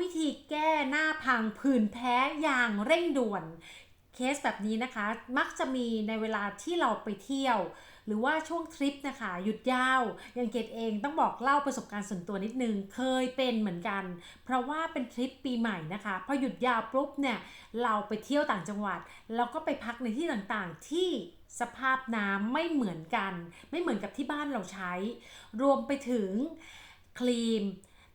วิธีแก้หน้าพังผื่นแพ้อย่างเร่งด่วน เคสแบบนี้นะคะ มักจะมีในเวลาที่เราไปเที่ยว หรือว่าช่วงทริปนะคะ หยุดยาว อย่างเกดเองต้องบอกเล่าประสบการณ์ส่วนตัวนิดนึง เคยเป็นเหมือนกัน เพราะว่าเป็นทริปปีใหม่นะคะ พอหยุดยาวปุ๊บเนี่ย เราไปเที่ยวต่างจังหวัดเราก็ไปพักในที่ต่างๆที่สภาพน้ำไม่เหมือนกัน ไม่เหมือนกับที่บ้านเราใช้ รวมไปถึงครีม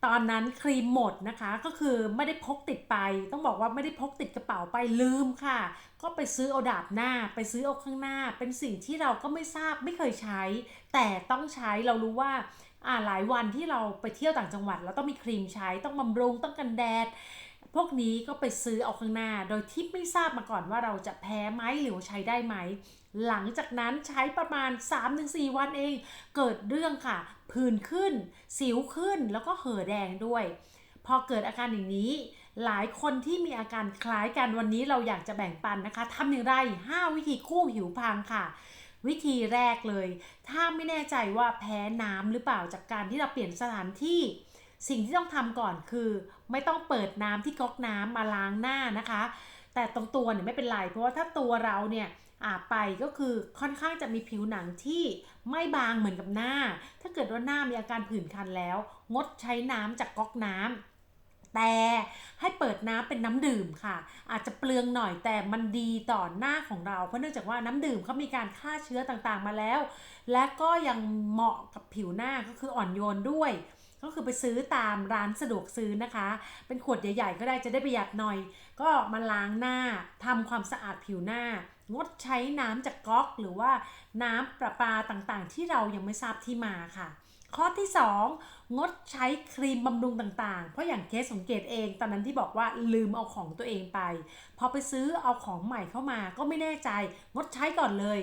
ตอนนั้นครีมหมดนะคะก็คือไม่ได้พกติดไป ต้องบอกว่าไม่ได้พกติดกระเป๋าไปลืมค่ะ ก็ไปซื้อเอาดาบหน้าไปซื้อเอาข้างหน้า เป็นสิ่งที่เราก็ไม่ทราบไม่เคยใช้ แต่ต้องใช้เรารู้ว่าอ่าหลายวันที่เราไปเที่ยวต่างจังหวัดเราต้องมีครีมใช้ต้องบำรุงต้องกันแดดพวกนี้ก็ไปซื้อเอาข้างหน้า โดยที่ไม่ทราบมาก่อนว่าเราจะแพ้ไหมหรือใช้ได้ไหม หลังจากนั้นใช้ประมาณ 3-4 วันเอง เกิดเรื่องค่ะ ผื่นขึ้น สิวขึ้นแล้วก็เห่อแดงด้วย พอเกิดอาการอย่างนี้ หลายคนที่มีอาการคล้ายกันวันนี้เราอยากจะแบ่งปันนะคะทำอย่างไร 5 วิธีคู่ผิวพรรณค่ะวิธีแรกเลย ถ้าไม่แน่ใจว่าแพ้น้ำหรือเปล่าจากการที่เราเปลี่ยนสถานที่ สิ่งที่ต้องทำก่อนคือ ไม่ต้องเปิดน้ำที่ก๊อกน้ำมาล้างหน้านะคะ แต่ตรงตัวเนี่ยไม่เป็นไร เพราะว่าถ้าตัวเราเนี่ย ไปก็คือค่อนข้างจะมีผิวหนังที่ไม่บางเหมือนกับหน้า ถ้าเกิดว่าหน้ามีอาการผื่นคันแล้ว งดใช้น้ำจากก๊อกน้ำแต่ให้เปิดน้ำเป็นน้ำดื่มค่ะ อาจจะเปลืองหน่อยแต่มันดีต่อหน้าของเรา เพราะเนื่องจากว่าน้ำดื่มเขามีการฆ่าเชื้อต่างๆมาแล้ว และก็ยังเหมาะกับผิวหน้าก็คืออ่อนโยนด้วย ก็คือไปซื้อตามร้านสะดวกซื้อนะคะ เป็นขวดใหญ่ๆก็ได้จะได้ประหยัดหน่อย ก็มาล้างหน้าทำความสะอาดผิวหน้า งดใช้น้ำจากก๊อก หรือว่าน้ำประปาต่างๆ ที่เรายังไม่ทราบที่มาค่ะ ข้อที่ 2 งดใช้ครีมบำรุงต่างๆ เพราะอย่างเคสสังเกตเอง ตอนนั้นที่บอกว่าลืมเอาของตัวเองไป พอไปซื้อเอาของใหม่เข้ามาก็ไม่แน่ใจ งดใช้ก่อนเลย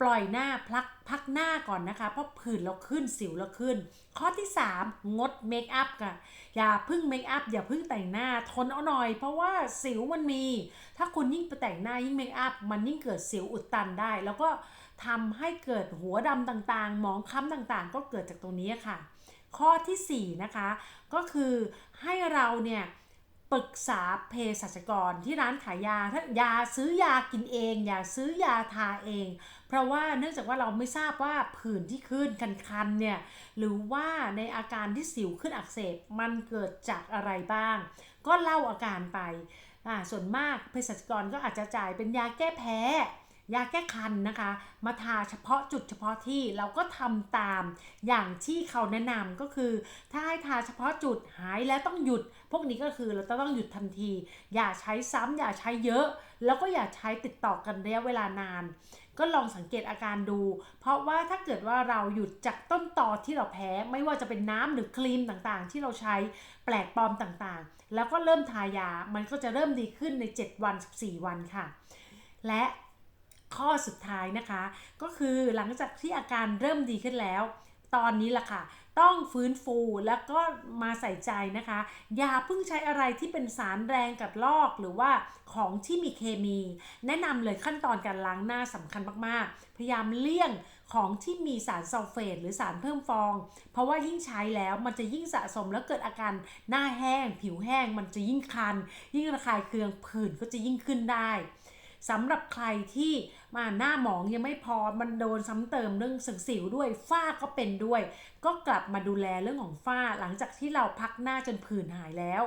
ปล่อยหน้าพักพักหน้าก่อนนะคะ เพราะผื่นเราขึ้นสิวเราขึ้น ข้อที่ 3 งดเมคอัพค่ะ อย่าพึ่งเมคอัพอย่าพึ่งแต่งหน้าทนเอาหน่อย เพราะว่าสิวมันมี ถ้าคุณยิ่งไปแต่งหน้ายิ่งเมคอัพมันยิ่งเกิดสิวอุดตันได้ แล้วก็ทำให้เกิดหัวดำต่างๆ หมองคล้ำต่างๆ ก็เกิดจากตรงนี้ค่ะ ข้อทีสี่4 นะคะ ก็คือให้เราเนี่ย ปรึกษาเภสัชกรที่ร้านขายยาถ้ายาซื้อยากินเอง อย่าซื้อยาทาเอง เพราะว่าเนื่องจากว่าเราไม่ทราบว่าผื่นที่ขึ้นคันๆเนี่ยหรือว่าในอาการที่สิวขึ้นอักเสบมันเกิดจากอะไรบ้าง ก็เล่าอาการไปอ่าส่วนมากเภสัชกรก็อาจจะจ่ายเป็นยาแก้แพ้ ยาแก้คันนะคะ มาทาเฉพาะจุดเฉพาะที่เราก็ทำตามอย่างที่เขาแนะนำก็คือ ถ้าให้ทาเฉพาะจุดหายแล้วต้องหยุด พวกนี้ก็คือเราต้องหยุดทันที อย่าใช้ซ้ำอย่าใช้เยอะ แล้วก็อย่าใช้ติดต่อกันระยะเวลานาน ก็ลองสังเกตอาการดู เพราะว่าถ้าเกิดว่าเราหยุดจากต้นตอที่เราแพ้ ไม่ว่าจะเป็นน้ำหรือครีมต่างๆ ที่เราใช้แปลกปลอมต่างๆ แล้วก็เริ่มทายามันก็จะเริ่มดีขึ้นใน 7 วัน 14 วันค่ะ และ ข้อสุดท้ายนะคะ ก็คือหลังจากที่อาการเริ่มดีขึ้นแล้ว ตอนนี้ล่ะค่ะ ต้องฟื้นฟูแล้วก็มาใส่ใจนะคะ อย่าเพิ่งใช้อะไรที่เป็นสารแรงกัดลอกหรือว่าของที่มีเคมี แนะนำเลยขั้นตอนการล้างหน้าสำคัญมากๆ พยายามเลี่ยงของที่มีสารซัลเฟตหรือสารเพิ่มฟอง เพราะว่ายิ่งใช้แล้วมันจะยิ่งสะสมแล้วเกิดอาการหน้าแห้ง ผิวแห้ง มันจะยิ่งคัน ยิ่งระคายเคืองผื่นก็จะยิ่งขึ้นได้ สำหรับใครที่มาหน้าหมองยังไม่พอมันโดนซ้ำเติมเรื่องสิวด้วยฝ้าก็เป็นด้วย ก็กลับมาดูแลเรื่องของฝ้าหลังจากที่เราพักหน้าจนผื่นหายแล้ว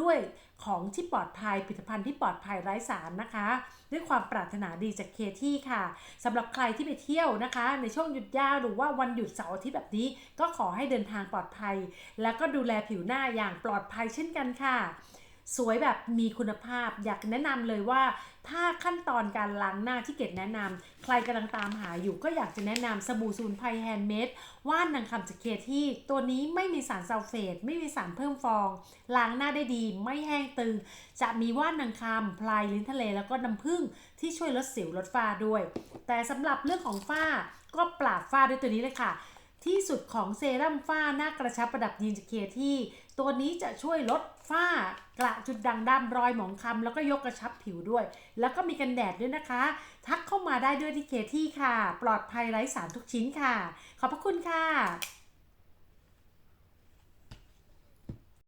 ด้วยของที่ปลอดภัยผลิตภัณฑ์ที่ปลอดภัยไร้สารนะคะ ด้วยความปรารถนาดีจากเคที่ค่ะสำหรับใครที่ไปเที่ยวนะคะ ในช่วงหยุดยาวหรือว่าวันหยุดเสาร์อาทิตย์แบบนี้ ก็ขอให้เดินทางปลอดภัย แล้วก็ดูแลผิวหน้าอย่างปลอดภัยเช่นกันค่ะ สวยแบบมีคุณภาพ อยากแนะนำเลยว่าถ้าขั้นตอนการล้างหน้าที่เกดแนะนำใครกำลังตามหาอยู่ก็อยากจะแนะนำสบู่สมุนไพรแฮนด์เมดว่านนางคำจากเคที่ตัวนี้ไม่มีสารซัลเฟต ไม่มีสารเพิ่มฟอง ล้างหน้าได้ดี ไม่แห้งตึง จะมีว่านนางคำพลายลิ้นทะเลแล้วก็น้ำผึ้งที่ช่วยลดสิวลดฝ้าด้วย แต่สำหรับเรื่องของฝ้าก็ปราบฝ้าด้วยตัวนี้เลยค่ะ ที่สุดของเซรั่มฝ้าหน้ากระชับประดับยีนส์เคที่ ตัวนี้จะช่วยลดฝ้ากระจุดด่างดำรอยหมองคล้ำแล้วก็ยกกระชับผิวด้วย แล้วก็มีกันแดดด้วยนะคะ ทักเข้ามาได้ด้วยที่เคที่ค่ะ ปลอดภัยไร้สารทุกชิ้นค่ะ ขอบพระคุณค่ะ